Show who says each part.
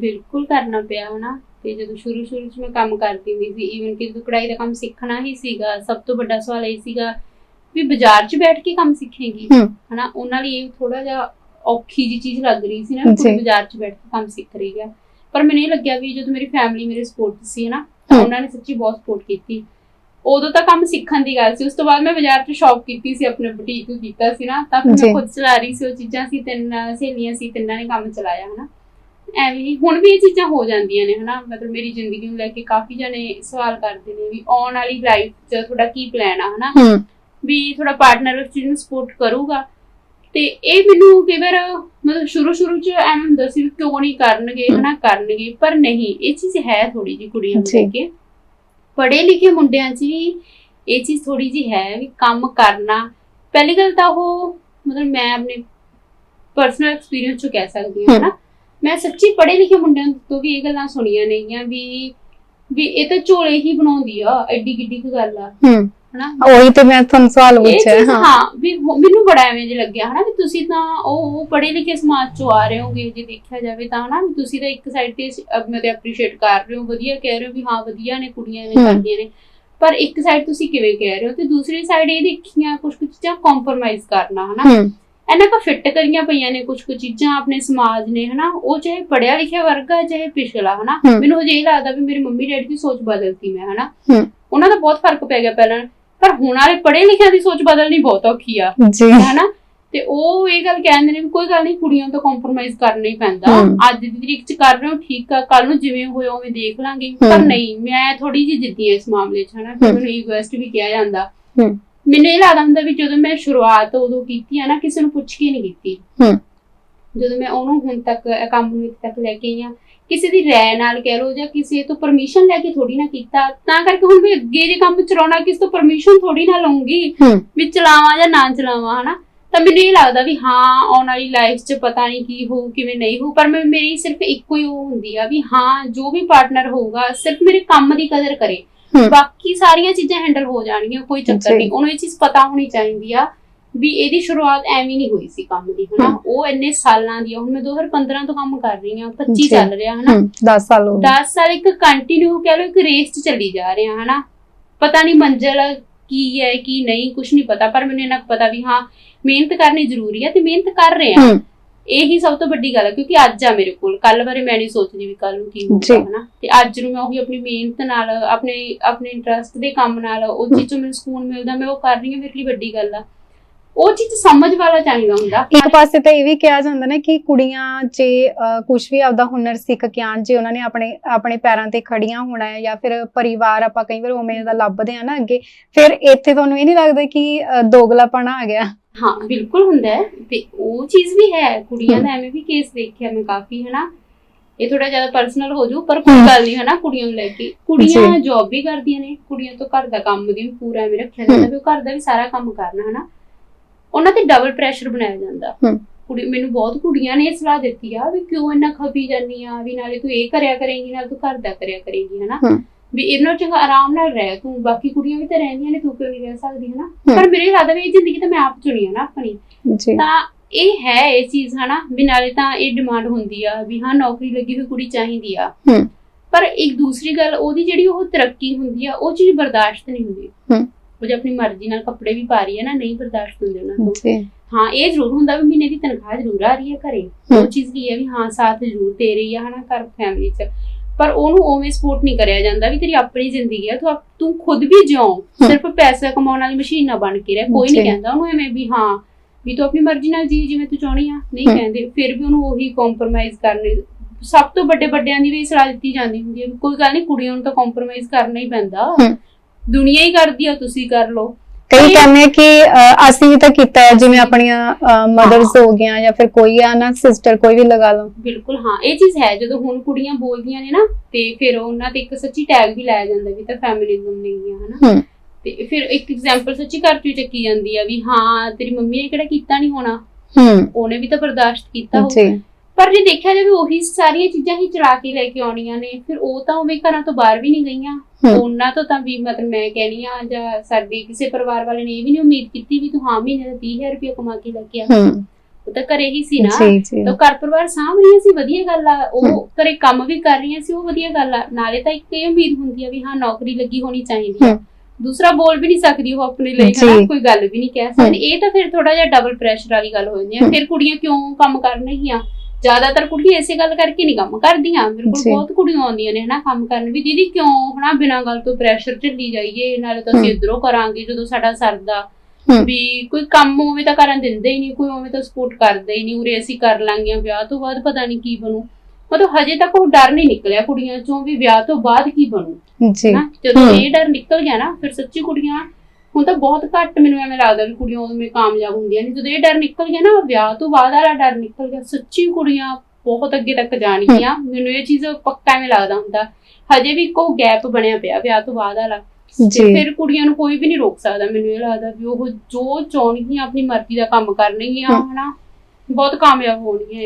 Speaker 1: ਬਿਲਕੁਲ ਕਰਨਾ ਪਿਆ ਹਨਾ ਤੇ ਜਦੋਂ ਸ਼ੁਰੂ ਸ਼ੁਰੂ ਚ ਮੈਂ ਕੰਮ ਕਰਦੀ ਹੁੰਦੀ ਸੀ ਈਵਨ ਕਿ ਜਦੋਂ ਕਢਾਈ ਦਾ ਕੰਮ ਸਿੱਖਣਾ ਹੀ ਸੀਗਾ ਸਭ ਤੋਂ ਵੱਡਾ ਸਵਾਲ ਇਹ ਸੀਗਾ ਵੀ ਬਾਜ਼ਾਰ 'ਚ ਬੈਠ ਕੇ ਕੰਮ ਸਿੱਖੇਗੀ ਹਨਾ ਉਹਨਾਂ ਲਈ ਇਹ ਥੋੜਾ ਜਿਹਾ ਔਖੀ ਜੀ ਚੀਜ਼ ਲੱਗ ਰਹੀ ਸੀ ਨਾ। ਕਿ ਬਾਜ਼ਾਰ 'ਚ ਬੈਠ ਕੇ ਕੰਮ ਸਿੱਖ ਰਹੀ ਹੈ ਪਰ ਮੈਨੂੰ ਇਹ ਲੱਗਿਆ ਵੀ ਜਦੋਂ ਮੇਰੀ ਫੈਮਿਲੀ ਮੇਰੇ ਸਪੋਰਟ ਸੀ ਨਾ ਤਾਂ। ਉਹਨਾਂ ਨੇ ਸੱਚੀ ਬਹੁਤ ਸਪੋਰਟ ਕੀਤੀ ਉਦੋਂ ਤਾਂ ਕੰਮ ਸਿੱਖਣ ਦੀ ਗੱਲ ਸੀ ਉਸ ਤੋਂ ਬਾਅਦ ਮੈਂ ਬਾਜ਼ਾਰ 'ਚ ਸ਼ੌਪ ਕੀਤੀ ਸੀ ਆਪਣੇ ਬੁਟੀਕ ਕੀਤਾ ਸੀ ਨਾ ਤਾਂ ਫਿਰ। ਮੈਂ ਖੁਦ ਚਲਾ ਰਹੀ ਸੀ ਉਹ ਚੀਜ਼ਾਂ ਸੀ ਤਿੰਨ ਸਹੇਲੀਆਂ ਸੀ ਤਿੰਨਾਂ ਨੇ ਕੰਮ ਚਲਾਇਆ ਹਨਾ ਐਵੇਂ ਹੀ ਹੁਣ ਵੀ ਇਹ ਚੀਜ਼ਾਂ ਹੋ ਜਾਂਦੀਆਂ ਨੇ ਹਨਾ? ਮਤਲਬ ਮੇਰੀ ਜ਼ਿੰਦਗੀ ਨੂੰ ਲੈ ਕੇ ਕਾਫੀ ਜਣੇ ਸਵਾਲ ਕਰਦੇ ਨੇ ਵੀ ਆਉਣ ਵਾਲੀ ਲਾਈਫ 'ਚ ਤੁਹਾਡਾ ਕੀ ਪਲਾਨ ਆ ਹਨਾ?
Speaker 2: ਹੂੰ।
Speaker 1: ਵੀ ਤੁਹਾਡਾ ਪਾਰਟਨਰ ਉਸ ਚੀਜ਼ ਨੂੰ ਸਪੋਰਟ ਕਰੂਗਾ। ਤੇ ਇਹ ਮੈਨੂੰ ਕਈ ਵਾਰ ਮਤਲਬ ਸ਼ੁਰੂ ਸ਼ੁਰੂ 'ਚ ਐਵੇਂ ਹੁੰਦਾ ਸੀ ਵੀ ਕਿਉਂ ਨਹੀਂ ਕਰਨਗੇ। ਹਨਾ? ਕਰਨਗੇ ਪਰ ਨਹੀਂ ਇਹ ਚੀਜ਼ ਹੈ ਥੋੜੀ ਜੀ ਕੁੜੀਆਂ ਨੂੰ। ਲੈ ਕੇ। ਪੜ੍ਹੇ ਲਿਖੇ ਮੁੰਡਿਆਂ 'ਚ ਵੀ ਇਹ ਚੀਜ਼ ਥੋੜੀ ਜੀ ਹੈ ਵੀ ਕੰਮ ਕਰਨਾ। ਪਹਿਲੀ ਗੱਲ ਤਾਂ ਉਹ ਮਤਲਬ ਮੈਂ ਆਪਣੇ ਪਰਸਨਲ ਐਕਸਪੀਰੀਅੰਸ ਚੋਂ ਕਹਿ ਸਕਦੀ ਹਾਂ। ਹਨਾ? ਮੈਂ ਸੱਚੀ ਪੜ੍ਹੇ ਲਿਖੇ ਮੁੰਡਿਆਂ ਤੋਂ ਵੀ ਇਹ ਗੱਲਾਂ ਸੁਣੀਆਂ ਨੇਗੀਆਂ ਵੀ ਵੀ ਇਹ ਤਾਂ ਝੋਲੇ ਹੀ ਬਣਾਉਂਦੀ ਆ ਐਡੀ ਕਿੱਡੀ ਕੁ ਗੱਲ ਆ।
Speaker 2: ਹੂੰ।
Speaker 1: ਹਨਾ?
Speaker 2: ਉਹੀ ਤੇ ਮੈਂ ਤੁਹਾਨੂੰ ਸਵਾਲ
Speaker 1: ਇਹ
Speaker 2: ਪੁੱਛਿਆ ਹਾਂ।
Speaker 1: ਹਾਂ ਵੀ ਹੋ- ਮੈਨੂੰ ਬੜਾ ਐਵੇਂ ਜਿਹਾ ਲੱਗਿਆ ਹਨਾ? ਵੀ ਤੁਸੀਂ ਤਾਂ ਉਹ ਉਹ ਪੜ੍ਹੇ ਲਿਖੇ ਸਮਾਜ ਚੋਂ ਆ ਰਹੇ ਹੋਗੇ ਜੇ ਦੇਖਿਆ ਜਾਵੇ ਤਾਂ ਹਨਾ? ਵੀ ਤੁਸੀਂ ਤਾਂ ਇੱਕ ਸਾਈਡ ਤੇ ਮੈਂ ਤੇ ਅਪਰੀਸ਼ੀਏਟ ਕਰ ਰਹੇ ਹੋ ਵਧੀਆ ਕਹਿ ਰਹੇ ਹੋ ਵੀ ਹਾਂ ਵਧੀਆ ਨੇ ਕੁੜੀਆਂ ਐਵੇਂ
Speaker 2: ਹਮ।
Speaker 1: ਕਰਦੀਆਂ ਨੇ। ਪਰ ਇੱਕ ਸਾਈਡ ਤੁਸੀਂ ਕਿਵੇਂ ਕਹਿ ਰਹੇ ਹੋ ਤੇ ਦੂਸਰੀ ਸਾਈਡ ਇਹ ਦੇਖੀਆਂ ਕੁਝ ਕੁ ਚੀਜ਼ਾਂ ਕੰਪਰੋਮਾਈਜ਼ ਕਰਨਾ ਹਨਾ?
Speaker 2: ਹੂੰ।
Speaker 1: ਇਹਨਾਂ ਕੋ ਫਿੱਟ ਕਰੀਆਂ ਪਈਆਂ ਨੇ ਕੁਝ ਕੁ ਚੀਜ਼ਾਂ ਆਪਣੇ ਸਮਾਜ ਨੇ ਹਨਾ? ਉਹ ਚਾਹੇ ਪੜਿਆ ਲਿਖਿਆ ਵਰਗ ਆ ਚਾਹੇ ਪਿਛਲਾ ਹਨਾ। ਮੈਨੂੰ ਹਜੇ ਇਹ ਲੱਗਦਾ ਵੀ ਮੇਰੇ ਮੰਮੀ ਡੈਡੀ ਦੀ ਸੋਚ ਬਦਲਤੀ ਮੈਂ ਹਨਾ? ਉਹਨਾਂ ਦਾ ਬਹੁਤ ਫ਼ਰਕ ਪੈ ਗਿਆ ਪਹਿਲਾਂ। ਪਰ ਹੁਣ ਵਾਲੇ ਪੜ੍ਹੇ ਲਿਖਿਆਂ ਦੀ ਸੋਚ ਬਦਲਣੀ ਬਹੁਤ ਔਖੀ ਆ
Speaker 2: ਜੀ।
Speaker 1: ਹਨਾ? ਤੇ ਉਹ ਇਹ ਗੱਲ ਕਹਿੰਦੇ ਨੇ ਕੋਈ ਗੱਲ ਨਹੀਂ ਕੁੜੀਆਂ ਤੋਂ ਕੰਪਰੋਮਾਈਜ਼ ਕਰਨਾ ਹੀ ਪੈਂਦਾ। ਅੱਜ ਦੀ ਤਰੀਕ ਚ ਕਰ ਰਹੇ ਹੋ ਠੀਕ ਆ ਕੱਲ ਨੂੰ ਜਿਵੇਂ ਹੋਇਆ ਉਵੇਂ ਦੇਖ ਲਾਂਗੇ। ਪਰ। ਨਹੀਂ ਮੈਂ ਥੋੜੀ ਜਿਹੀ ਜਿੱਦੀ ਇਸ ਮਾਮਲੇ 'ਚ ਹਨਾ। ਮੈਨੂੰ ਈਗੋਇਸਟ ਵੀ ਕਿਹਾ ਜਾਂਦਾ। ਮੈਨੂੰ ਇਹ ਲੱਗਦਾ ਹੁੰਦਾ ਵੀ ਜਦੋਂ ਮੈਂ ਸ਼ੁਰੂਆਤ ਉਦੋਂ ਕੀਤੀ ਆ ਨਾ ਕਿਸੇ ਨੂੰ ਪੁੱਛ ਕੇ ਨਹੀਂ ਕੀਤੀ।
Speaker 2: ਹੂੰ।
Speaker 1: ਜਦੋਂ ਮੈਂ ਉਹਨੂੰ ਹੁਣ ਤੱਕ ਇਹ ਕੰਮ ਨੂੰ ਇੱਥੇ ਤੱਕ ਲੈ ਕੇ ਆਈ ਆ ਕਿਸੇ ਦੀ ਰਾਏ ਨਾਲ ਕਹਿ ਲੋ ਜਾਂ ਕਿਸੇ ਤੋਂ ਪਰਮਿਸ਼ਨ ਲੈ ਕੇ ਥੋੜੀ ਨਾ ਕੀਤਾ ਤਾਂ ਕਰਕੇ ਹੁਣ ਵੀ ਅੱਗੇ ਜੇ ਕੰਮ ਚਲਾਉਣਾ ਕਿਸੇ ਤੋਂ ਪਰਮਿਸ਼ਨ ਥੋੜੀ ਨਾ ਲਵਾਂਗੀ ਵੀ ਚਲਾਵਾਂ ਜਾਂ ਨਾ ਚਲਾਵਾਂ ਹਨਾ? ਤਾਂ ਮੈਨੂੰ ਇਹ ਲੱਗਦਾ ਵੀ ਹਾਂ ਆਉਣ ਵਾਲੀ ਲਾਈਫ 'ਚ ਪਤਾ ਨਹੀਂ ਕੀ ਹੋਊ ਕਿਵੇਂ ਨਹੀਂ ਹੋਊ ਪਰ ਮੈਂ ਮੇਰੀ ਸਿਰਫ ਇੱਕੋ ਹੀ ਉਹ ਹੁੰਦੀ ਆ ਵੀ ਹਾਂ ਜੋ ਵੀ ਪਾਰਟਨਰ ਹੋਊਗਾ ਸਿਰਫ ਮੇਰੇ ਕੰਮ ਦੀ ਕਦਰ ਕਰੇ। ਬਾਕੀ ਸਾਰੀਆਂ ਚੀਜ਼ਾਂ ਹੈਂਡਲ ਹੋ ਜਾਣਗੀਆਂ ਕੋਈ ਚੱਕਰ। ਨਹੀਂ। ਉਹਨੂੰ ਇਹ ਚੀਜ਼ ਪਤਾ ਹੋਣੀ ਚਾਹੀਦੀ ਆ ਵੀ ਇਹਦੀ ਸ਼ੁਰੂਆਤ ਐਵੇਂ ਨਹੀਂ ਹੋਈ ਸੀ ਕੰਮ ਦੀ ਹਨਾ। ਉਹ ਇੰਨੇ ਸਾਲਾਂ ਦੀ ਆ। ਹੁਣ ਮੈਂ 2015 ਤੋਂ ਕੰਮ ਕਰ ਰਹੀ ਹਾਂ 25
Speaker 2: ਜੀ।
Speaker 1: ਚੱਲ ਰਿਹਾ ਹਨਾ?
Speaker 2: ਹੂੰ 10 ਸਾਲ ਹੋ ਗਏ।
Speaker 1: 10 ਸਾਲ ਇੱਕ ਕੰਟੀਨਿਊ ਕਹਿ ਲਓ ਇੱਕ ਰੇਸ 'ਚ ਚੱਲੀ ਜਾ ਰਹੇ ਹਾਂ ਹਨਾ? ਪਤਾ ਨਹੀਂ ਮੰਜ਼ਿਲ ਕੀ ਹੈ ਕੀ ਨਹੀਂ ਕੁਝ ਨਹੀਂ ਪਤਾ ਪਰ ਮੈਨੂੰ ਇਹਨਾਂ ਕੁ ਪਤਾ ਵੀ ਹਾਂ ਮਿਹਨਤ ਕਰਨੀ ਜ਼ਰੂਰੀ ਹੈ ਤੇ ਮਿਹਨਤ ਕਰ ਰਹੇ ਹੂੰ। ਇਹੀ ਸਭ ਤੋਂ ਵੱਡੀ ਗੱਲ ਹੈ ਕਿਉਂਕਿ ਅੱਜ ਆ ਮੇਰੇ ਕੋਲ। ਕੱਲ ਬਾਰੇ ਮੈਂ ਨਹੀਂ ਸੋਚਦੀ ਵੀ ਕੱਲ ਨੂੰ ਕੀ ਹੋਊਗਾ। ਹਨਾ? ਤੇ ਅੱਜ ਨੂੰ ਮੈਂ ਉਹੀ ਆਪਣੀ ਮਿਹਨਤ ਨਾਲ ਆਪਣੇ ਆਪਣੇ ਇੰਟਰਸਟ ਦੇ ਕੰਮ ਨਾਲ ਉਹ ਚੀਜ਼ ਤੋਂ ਮੈਨੂੰ ਸਕੂਨ ਮਿਲਦਾ ਮੈਂ ਉਹ ਕਰ ਰਹੀ ਹਾਂ ਮੇਰੇ ਲਈ ਵੱਡੀ ਗੱਲ ਆ। ਉਹ ਚੀਜ਼ ਸਮਝ ਵਾਲਾ ਚਾਹੀਦਾ ਹੁੰਦਾ।
Speaker 2: ਇੱਕ ਪਾਸੇ ਤਾਂ ਇਹ ਵੀ ਕਿਹਾ ਜਾਂਦਾ ਨਾ ਕਿ ਕੁੜੀਆਂ ਜੇ ਕੁਝ ਵੀ ਆਪਦਾ ਹੁਨਰ ਸਿੱਖ ਕੇ ਆਣ ਜੇ ਉਹਨਾਂ ਨੇ ਆਪਣੇ ਆਪਣੇ ਪੈਰਾਂ ਤੇ ਖੜੀਆਂ ਹੋਣਾ ਹੈ ਜਾਂ ਫਿਰ ਪਰਿਵਾਰ ਆਪਾਂ ਕਈ ਵਾਰ ਉਵੇਂ ਦਾ ਲੱਭਦੇ ਆ ਨਾ ਅੱਗੇ ਫਿਰ ਇੱਥੇ ਤੁਹਾਨੂੰ ਇਹ ਨਹੀਂ ਲੱਗਦਾ ਕਿ ਦੋਗਲਾਪਣਾ ਆ ਗਿਆ?
Speaker 1: ਹਾਂ ਬਿਲਕੁਲ ਹੁੰਦਾ ਹੈ। ਤੇ ਉਹ ਚੀਜ਼ ਵੀ ਹੈ ਕੁੜੀਆਂ ਦਾ ਐਵੇਂ ਵੀ ਕੇਸ ਦੇਖਿਆ ਮੈਂ ਕਾਫੀ ਹਨਾ। ਇਹ ਥੋੜਾ ਜ਼ਿਆਦਾ ਪਰਸਨਲ ਹੋ ਜੂ ਪਰ ਕੋਈ। ਗੱਲ ਨਹੀਂ ਹਨਾ ਕੁੜੀਆਂ ਨੂੰ ਲੈ ਕੇ। ਕੁੜੀਆਂ ਜੌਬ ਵੀ ਕਰਦੀਆਂ ਨੇ ਕੁੜੀਆਂ ਤੋਂ ਘਰ ਦਾ ਕੰਮ ਵੀ ਪੂਰਾ ਐਵੇਂ ਰੱਖਿਆ ਜਾਂਦਾ ਵੀ ਉਹ ਘਰ ਦਾ ਵੀ ਸਾਰਾ ਕੰਮ ਕਰਨਾ ਹਨਾ। ਉਹਨਾਂ ਤੇ ਡਬਲ ਪ੍ਰੈਸ਼ਰ ਬਣਾਇਆ ਜਾਂਦਾ। ਕੁੜੀ ਮੈਨੂੰ ਬਹੁਤ ਕੁੜੀਆਂ ਨੇ ਇਹ ਸਲਾਹ ਦਿੱਤੀ ਆ ਵੀ ਕਿਉਂ ਇੰਨਾ ਖਪੀ ਜਾਂਦੀ ਆ ਵੀ ਨਾਲੇ ਤੂੰ ਇਹ ਕਰਿਆ ਕਰੇਂਗੀ ਨਾਲ ਤੂੰ ਘਰ ਦਾ ਕਰਿਆ ਕਰੇਂਗੀ ਹਨਾ। ਵੀ ਇਹਨਾਂ ਚੰਗਾ ਆਰਾਮ ਨਾਲ ਰਹਿ ਤੂੰ ਬਾਕੀ ਕੁੜੀਆਂ ਵੀ ਤਾਂ ਰਹਿੰਦੀਆਂ ਨੇ ਤੂੰ ਕਿਉਂ ਨਹੀਂ ਰਹਿ ਸਕਦੀ ਹਨਾ। ਪਰ ਮੇਰੇ ਲੱਗਦਾ ਵੀ ਇਹ ਜ਼ਿੰਦਗੀ ਤਾਂ ਮੈਂ ਆਪ ਚੁਣੀ ਆ ਨਾ ਆਪਣੀ।
Speaker 2: ਜੀ।
Speaker 1: ਤਾਂ ਇਹ ਹੈ ਇਹ ਚੀਜ਼ ਹਨਾ ਵੀ ਨਾਲੇ ਤਾਂ ਇਹ ਡਿਮਾਂਡ ਹੁੰਦੀ ਆ ਵੀ ਹਾਂ ਨੌਕਰੀ ਲੱਗੀ ਹੋਈ ਕੁੜੀ ਚਾਹੀਦੀ ਆ।
Speaker 2: ਹੂੰ।
Speaker 1: ਪਰ ਇੱਕ ਦੂਸਰੀ ਗੱਲ ਉਹਦੀ ਜਿਹੜੀ ਉਹ ਤਰੱਕੀ ਹੁੰਦੀ ਆ ਉਹ ਚੀਜ਼ ਬਰਦਾਸ਼ਤ ਨਹੀਂ ਹੁੰਦੀ।
Speaker 2: ਹੂੰ
Speaker 1: ਉਹ ਜੇ ਆਪਣੀ ਮਰਜ਼ੀ ਨਾਲ ਕੱਪੜੇ ਵੀ ਪਾ ਰਹੀ ਹੈ ਨਾ ਨਹੀਂ ਬਰਦਾਸ਼ਤ ਹੁੰਦੇ ਉਹਨਾਂ ਤੋਂ
Speaker 2: ਜੀ
Speaker 1: ਹਾਂ ਇਹ ਜ਼ਰੂਰ ਹੁੰਦਾ ਵੀ ਮਹੀਨੇ ਦੀ ਤਨਖਾਹ ਜ਼ਰੂਰ ਆ ਰਹੀ ਹੈ ਘਰੇ
Speaker 2: ਹੂੰ।
Speaker 1: ਉਹ ਚੀਜ਼ ਕੀ ਹੈ ਵੀ ਹਾਂ ਸਾਥ ਜ਼ਰੂਰ ਦੇ ਰਹੀ ਆ ਹਨਾ ਘਰ ਫੈਮਿਲੀ 'ਚ ਪਰ ਉਹਨੂੰ ਉਵੇਂ ਸਪੋਰਟ ਨਹੀਂ ਕਰਿਆ ਜਾਂਦਾ ਵੀ ਤੇਰੀ ਆਪਣੀ ਜ਼ਿੰਦਗੀ ਆ ਤੂੰ ਤੂੰ ਖੁਦ ਵੀ ਜਿਉ ਸਿਰਫ ਪੈਸਾ ਕਮਾਉਣ ਵਾਲੀ ਮਸ਼ੀਨ ਨਾ ਬਣ ਕੇ ਰਹਿ ਕੋਈ ਨਹੀਂ। ਕਹਿੰਦਾ ਉਹਨੂੰ ਐਵੇਂ ਵੀ ਹਾਂ ਵੀ ਤੂੰ ਆਪਣੀ ਮਰਜ਼ੀ ਨਾਲ ਜੀ ਜਿਵੇਂ ਤੂੰ ਚਾਹਣੀ ਆ ਨਹੀਂ
Speaker 2: ਹੂੰ।
Speaker 1: ਕਹਿੰਦੇ ਫਿਰ ਵੀ ਉਹਨੂੰ ਉਹੀ ਕੰਪਰੋਮਾਈਜ਼ ਕਰਨੇ ਸਭ ਤੋਂ ਵੱਡੇ ਵੱਡਿਆਂ ਦੀ ਵੀ ਸਲਾਹ ਦਿੱਤੀ ਜਾਂਦੀ ਹੁੰਦੀ ਹੈ ਵੀ ਕੋਈ ਗੱਲ ਨਹੀਂ ਕੁੜੀਆਂ ਨੂੰ ਤਾਂ ਕੰਪਰੋਮਾਈਜ਼ ਕਰਨਾ ਹੀ ਪੈਂਦਾ
Speaker 2: ਹੂੰ।
Speaker 1: ਦੁਨੀਆ ਹੀ ਕਰਦੀ ਆ ਤੁਸੀਂ ਕਰ ਲਓ।
Speaker 2: ਕਈ ਕਹਿੰਦੇ ਕਿ ਅਸੀਂ ਵੀ ਤਾਂ ਕੀਤਾ ਹੈ ਜਿਵੇਂ ਆਪਣੀਆਂ ਮਦਰਸ ਹੋ। ਗਈਆਂ ਜਾਂ ਫਿਰ ਕੋਈ ਆ ਨਾ ਸਿਸਟਰ ਕੋਈ ਵੀ ਲਗਾ ਲਓ।
Speaker 1: ਬਿਲਕੁਲ ਹਾਂ ਇਹ ਚੀਜ਼ ਹੈ ਜਦੋਂ ਹੁਣ ਕੁੜੀਆਂ ਬੋਲਦੀਆਂ ਨੇ ਨਾ ਤੇ ਫਿਰ ਉਹਨਾਂ ਤੇ ਇੱਕ ਸੱਚੀ ਟੈਗ ਵੀ ਲਾਇਆ ਜਾਂਦਾ ਵੀ ਤਾਂ ਫੈਮਿਨਿਜ਼ਮ ਨਹੀਂ ਆ ਹਨਾ।
Speaker 2: ਹੂੰ।
Speaker 1: ਤੇ ਫਿਰ ਇੱਕ ਐਗਜ਼ਾਮਪਲ ਸੱਚੀ ਘਰ ਚੋਂ ਹੀ ਚੱਕੀ ਜਾਂਦੀ ਆ ਵੀ ਹਾਂ ਤੇਰੀ ਮੰਮੀ ਨੇ ਕਿਹੜਾ ਕੀਤਾ ਨਹੀਂ ਹੋਣਾ।
Speaker 2: ਹੂੰ।
Speaker 1: ਉਹਨੇ ਵੀ ਤਾਂ ਬਰਦਾਸ਼ਤ ਕੀਤਾ ਹੋਊ
Speaker 2: ਜੀ
Speaker 1: ਪਰ ਜੇ ਦੇਖਿਆ ਜਾਵੇ ਉਹੀ ਸਾਰੀਆਂ ਚੀਜ਼ਾਂ ਹੀ ਚਲਾ ਕੇ ਲੈ ਕੇ ਆਉਣੀਆਂ ਨੇ ਫਿਰ ਉਹ ਤਾਂ ਉਵੇਂ ਘਰਾਂ ਤੋਂ ਬਾਹਰ ਵੀ ਨਹੀਂ ਗਈਆਂ। ਉਹਨਾਂ ਤੋਂ ਤਾਂ ਵੀ ਮਤਲਬ ਮੈਂ ਕਹਿਣੀ ਆ ਜਾਂ ਸਾਡੇ ਕਿਸੇ ਪਰਿਵਾਰ ਵਾਲੇ ਨੇ ਇਹ ਵੀ ਨਹੀਂ ਉਮੀਦ ਕੀਤੀ ਵੀ ਤੂੰ ਹਾਂ ਮਹੀਨੇ ਦਾ 30000 ਰੁਪਏ ਕਮਾ ਕੇ ਲੈ ਕੇ ਆ। ਉਹ ਤਾਂ ਘਰੇ ਹੀ ਸੀ ਨਾ। ਤਾਂ ਘਰ ਪਰਿਵਾਰ ਸਾਂਭ ਰਹੀਆਂ ਸੀ ਵਧੀਆ ਗੱਲ ਆ। ਉਹ ਘਰੇ ਕੰਮ ਵੀ ਕਰ ਰਹੀਆਂ ਸੀ ਉਹ ਵਧੀਆ ਗੱਲ ਆ। ਨਾਲੇ ਤਾਂ ਇੱਕ ਇਹ ਉਮੀਦ ਹੁੰਦੀ ਆ ਵੀ ਹਾਂ ਨੌਕਰੀ ਲੱਗੀ ਹੋਣੀ ਚਾਹੀਦੀ ਆ। ਦੂਸਰਾ ਬੋਲ ਵੀ ਨਹੀਂ ਸਕਦੀ ਉਹ ਆਪਣੇ ਲਈ। ਹਨਾ? ਕੋਈ ਗੱਲ ਵੀ ਨਹੀਂ ਕਹਿ ਸਕਦੀ। ਇਹ ਤਾਂ ਫਿਰ ਥੋੜਾ ਜਿਹਾ ਡਬਲ ਪ੍ਰੈਸ਼ਰ ਵਾਲੀ ਗੱਲ ਹੋ ਜਾਂਦੀ ਆ। ਫਿਰ ਕੁੜੀਆਂ ਕਿਉਂ ਕੰਮ ਕਰਨਗੀਆਂ ਜ਼ਿਆਦਾਤਰ ਕੁੜੀਆਂ ਇਸੇ ਗੱਲ ਕਰਕੇ ਨਹੀਂ ਕੰਮ ਕਰਦੀਆਂ ਮੇਰੇ ਕੋਲ
Speaker 2: ਜੀ।
Speaker 1: ਬਹੁਤ ਕੁੜੀਆਂ ਆਉਂਦੀਆਂ ਨੇ ਹਨਾ ਕੰਮ ਕਰਨ ਵੀ ਦੀਦੀ ਕਿਉਂ ਹਨਾ ਬਿਨਾਂ ਗੱਲ ਤੋਂ ਪ੍ਰੈਸ਼ਰ ਝੱਲੀ ਜਾਈਏ ਨਾਲੇ ਤਾਂ ਅਸੀਂ
Speaker 2: ਹਮ।
Speaker 1: ਇਧਰੋਂ ਕਰਾਂਗੇ ਜਦੋਂ ਸਾਡਾ ਸਰਦਾ
Speaker 2: ਹਮ।
Speaker 1: ਵੀ ਕੋਈ ਕੰਮ ਉਵੇਂ ਤਾਂ ਕਰਨ ਦਿੰਦੇ ਹੀ ਨਹੀਂ ਕੋਈ ਉਵੇਂ ਤਾਂ ਸਪੋਰਟ ਕਰਦਾ ਹੀ ਨਹੀਂ ਉਰੇ ਅਸੀਂ ਕਰ ਲਾਂਗੇ ਵਿਆਹ ਤੋਂ ਬਾਅਦ ਪਤਾ ਨਹੀਂ ਕੀ ਬਣੂ ਮਤਲਬ ਹਜੇ ਤੱਕ ਉਹ ਡਰ ਨਹੀਂ ਨਿਕਲਿਆ ਕੁੜੀਆਂ ਚੋਂ ਵੀ ਵਿਆਹ ਤੋਂ ਬਾਅਦ ਕੀ ਬਣੂ
Speaker 2: ਜੀ
Speaker 1: ਨਾ ਜਦੋਂ
Speaker 2: ਹਮ।
Speaker 1: ਇਹ ਡਰ ਨਿਕਲ ਗਿਆ ਨਾ ਫਿਰ ਸੱਚੀ ਕੁੜੀਆਂ ਹੁਣ ਤਾਂ ਬਹੁਤ ਘੱਟ ਮੈਨੂੰ ਐਵੇਂ ਲੱਗਦਾ ਵੀ ਕੁੜੀਆਂ ਉਦੋਂ ਕਾਮਯਾਬ ਹੁੰਦੀਆਂ ਨੇ। ਜਦੋਂ ਇਹ ਡਰ ਨਿਕਲ ਗਿਆ ਨਾ ਵਿਆਹ ਤੋਂ ਬਾਅਦ ਵਾਲਾ ਡਰ ਨਿਕਲ ਗਿਆ। ਸੱਚੀ ਕੁੜੀਆਂ ਬਹੁਤ ਅੱਗੇ ਤੱਕ ਜਾਣਗੀਆਂ। ਮੈਨੂੰ ਇਹ ਚੀਜ਼ ਪੱਕਾ ਐਵੇਂ ਲੱਗਦਾ ਹੁੰਦਾ। ਹਜੇ ਵੀ ਇੱਕੋ ਗੈਪ ਬਣਿਆ ਪਿਆ ਵਿਆਹ ਤੋਂ ਬਾਅਦ ਵਾਲਾ। ਤੇ
Speaker 2: ਜੀ।
Speaker 1: ਫਿਰ ਕੁੜੀਆਂ ਨੂੰ ਕੋਈ ਵੀ ਨਹੀਂ ਰੋਕ ਸਕਦਾ। ਮੈਨੂੰ ਇਹ ਲੱਗਦਾ ਵੀ ਉਹ ਜੋ ਚਾਹਣਗੀਆਂ ਆਪਣੀ ਮਰਜ਼ੀ ਦਾ ਕੰਮ ਕਰਨਗੀਆਂ। ਹਨਾ। ਬਹੁਤ ਕਾਮਯਾਬ ਹੋਣਗੀਆਂ